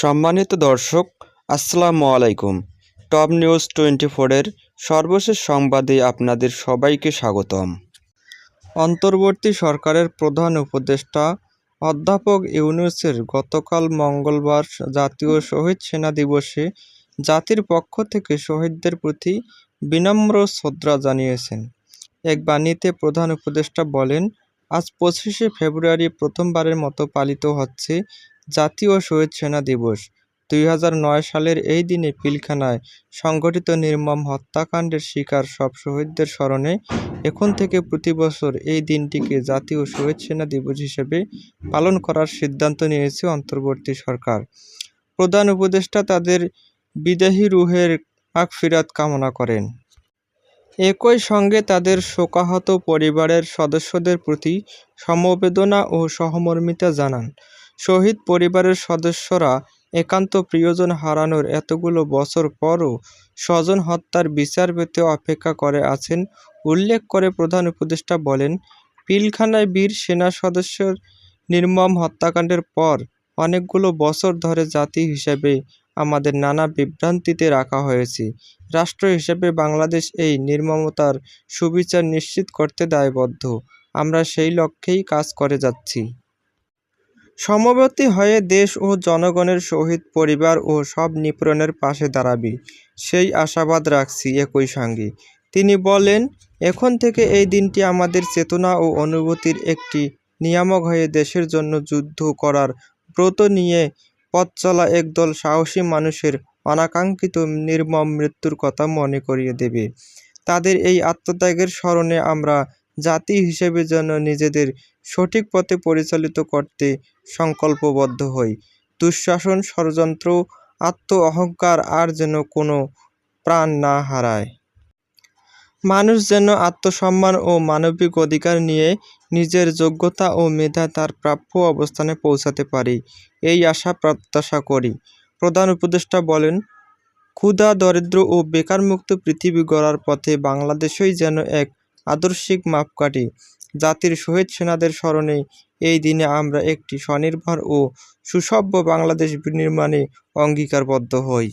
সম্মানিত দর্শক, আসসালামু আলাইকুম। টপ নিউজ টোয়েন্টি ফোরের সর্বশেষ সংবাদে আপনাদের সবাইকে স্বাগতম। অন্তর্বর্তী সরকারের প্রধান উপদেষ্টা অধ্যাপক ইউনুসের গতকাল মঙ্গলবার জাতীয় শহীদ সেনা দিবসে জাতির পক্ষ থেকে শহীদদের প্রতি বিনম্র শ্রদ্ধা জানিয়েছেন। এক বাণীতে প্রধান উপদেষ্টা বলেন, আজ পঁচিশে ফেব্রুয়ারি প্রথমবারের মতো পালিত হচ্ছে জাতীয় শহীদ সেনা দিবস। দুই নয় সালের এই দিনে পিলখানায় সংগঠিত নির্মম হত্যাকাণ্ডের শিকার সব শহীদদের স্মরণে এখন থেকে প্রতি বছর এই দিনটিকে জাতীয় শহীদ সেনা দিবস হিসেবে পালন করার সিদ্ধান্ত নিয়েছে অন্তর্বর্তী সরকার। প্রধান উপদেষ্টা তাদের বিদেহী রুহের মাগফিরাত কামনা করেন। একই সঙ্গে তাদের শোকাহত পরিবারের সদস্যদের প্রতি সমবেদনা ও সহমর্মিতা জানান। শহীদ পরিবারের সদস্যরা একান্ত প্রিয়জন হারানোর এতগুলো বছর পরও স্বজন হত্যার বিচার পেতে অপেক্ষা করে আছেন, উল্লেখ করে প্রধান উপদেষ্টা বলেন, পিলখানায় বীর সেনা সদস্যের নির্মম হত্যাকাণ্ডের পর অনেকগুলো বছর ধরে জাতি হিসেবে আমাদের নানা বিভ্রান্তিতে রাখা হয়েছে। রাষ্ট্র হিসেবে বাংলাদেশ এই নির্মমতার সুবিচার নিশ্চিত করতে দায়বদ্ধ। আমরা সেই লক্ষ্যেই কাজ করে যাচ্ছি। সমবর্তী হয়ে দেশ ও জনগণের শহীদ পরিবার ও সব নিপীড়নের পাশে দাঁড়াবি। সেই আশাবাদ রাখছি একই সঙ্গে। তিনি বলেন, এখন থেকে এই দিনটি আমাদের চেতনা ও অনুভূতির একটি নিয়ামক হয়ে দেশের জন্য যুদ্ধ করার ব্রত নিয়ে পথ চলা একদল সাহসী মানুষের অনাকাঙ্ক্ষিত নির্মম মৃত্যুর কথা মনে করিয়ে দেবে। তাদের এই আত্মত্যাগের স্মরণে আমরা জাতি হিসেবে যেন নিজেদের সঠিক পথে পরিচালিত করতে সংকল্পবদ্ধ হই। দুঃশাসন ষড়যন্ত্র আত্ম অহংকার আর যেন কোনো প্রাণ না হারায়। মানুষ যেন আত্মসম্মান ও মানবিক অধিকার নিয়ে নিজের যোগ্যতা ও মেধা তার প্রাপ্য অবস্থানে পৌঁছাতে পারে, এই আশা প্রত্যাশা করি। প্রধান উপদেষ্টা বলেন, ক্ষুধা, দরিদ্র ও বেকারমুক্ত পৃথিবী গড়ার পথে বাংলাদেশই যেন এক আদর্শিক মাপকাঠি। জাতির শহীদ সেনাদের স্মরণে এই দিনে আমরা একটি স্বনির্ভর ও সুসভ্য বাংলাদেশ নির্মাণে অঙ্গীকারবদ্ধ হই।